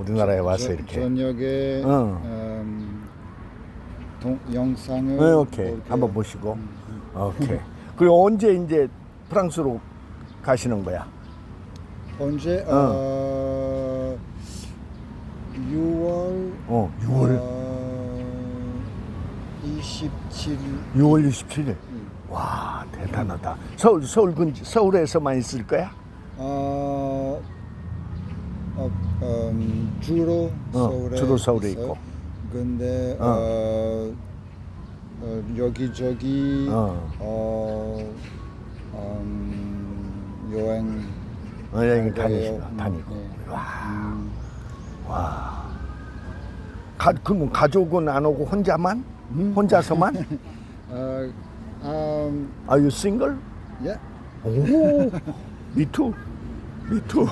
우리나라에 와서 저- 이렇게. 저녁에 어. 음, 동, 영상을 네, 오케이. 볼게요. 한번 보시고. 음, 오케이. 그리고 언제 이제 프랑스로 가시는 거야? 언제 어. 6월 어, 6월 어, 27일 6월 27일. 음. 와, 대단하다. 서울 서울 근처 서울에서만 있을 거야? 어, 어, 음, 주로 어, 서울에 주로 서울에 있어요. 있고. 근데 어. 어. 어, 여기저기 어. 어, 음, 여행 어, 여행. 다니시고 음, 다니고. 네. 와. 음, 와. 가, 그럼 가족은 안 오고 혼자만? 음. 혼자서만? 어, 음, Are you single? 예. 오, me too. Too.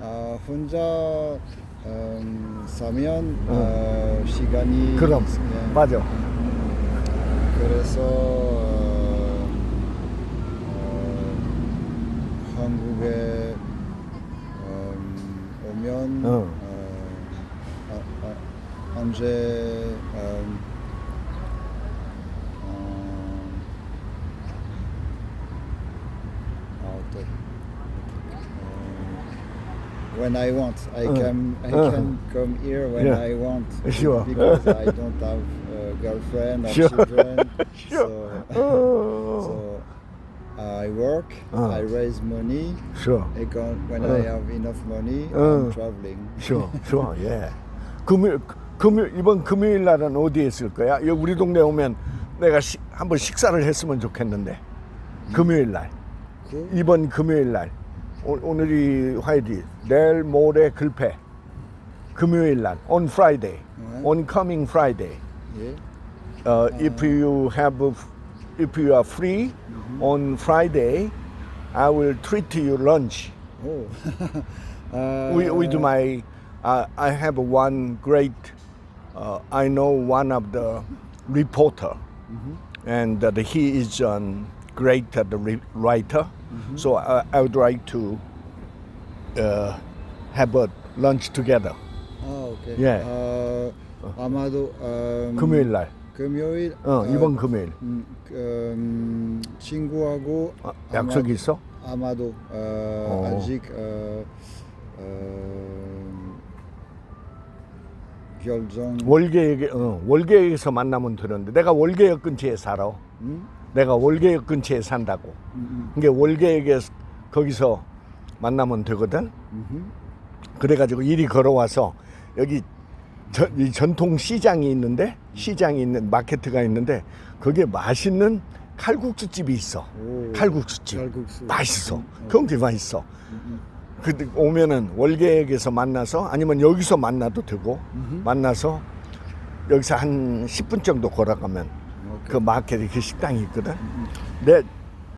어, 혼자 음, 사면 어, 시간이 그럼 예. 맞아. 그래서 어, 어, 한국에 음, 오면 어. 어, 어, 어, 언제 음, 어, 어, 어떻게, 어, when I want, I 어. can I 어. can come here when Yeah. I want Sure. because I don't have a girlfriend or Sure. children. Sure. So, 어. so I work, 어. I raise money. Sure. I can, when 어. I have enough money, 어. I'm traveling. Sure. Sure. 예. 금요 금요 이번 금요일 날은 어디에 있을 거야? 여기 우리 동네 오면 내가 시, 한번 식사를 했으면 좋겠는데. 금요일 날. 그, 이번 금요일 날. 오, 오늘이 화요일. 내일 모레 글패. 금요일 날. On Friday. 네. On coming Friday. 예. uh, if you have a, if you are free on Friday, I will treat you lunch Oh. uh, with, with my. Uh, I have one great. Uh, I know one of the reporter, and uh, he is um, great at the re- writer. So I, I would like to uh, have a lunch together. 아, 오케이. 예. 어, 아마도 음, 금요일 날. 금요일 어, 어, 이번 금요일. 음, 그, 음, 친구하고 어, 약속이 있어? 아마도 어, 어. 아직 어, 어, 결정 월계역에 어, 월계역에서 만나면 되는데 내가 월계역 근처에 살아. 음? 내가 월계역 근처에 산다고. 음, 그게 월계역에 거기서 만나면 되거든. 음, 그래가지고 이리 걸어와서 여기 저, 이 전통 시장이 있는데 시장이 있는 마케트가 있는데 거기에 맛있는 칼국수 집이 있어. 오, 칼국수 집 칼국수. 맛있어. 음, 굉장히 맛있어. 음, 근데 오면은 월계역에서 만나서 아니면 여기서 만나도 되고 음, 만나서 여기서 한 10분 정도 걸어가면. 그 마켓에 그 식당이 있거든. 음, 내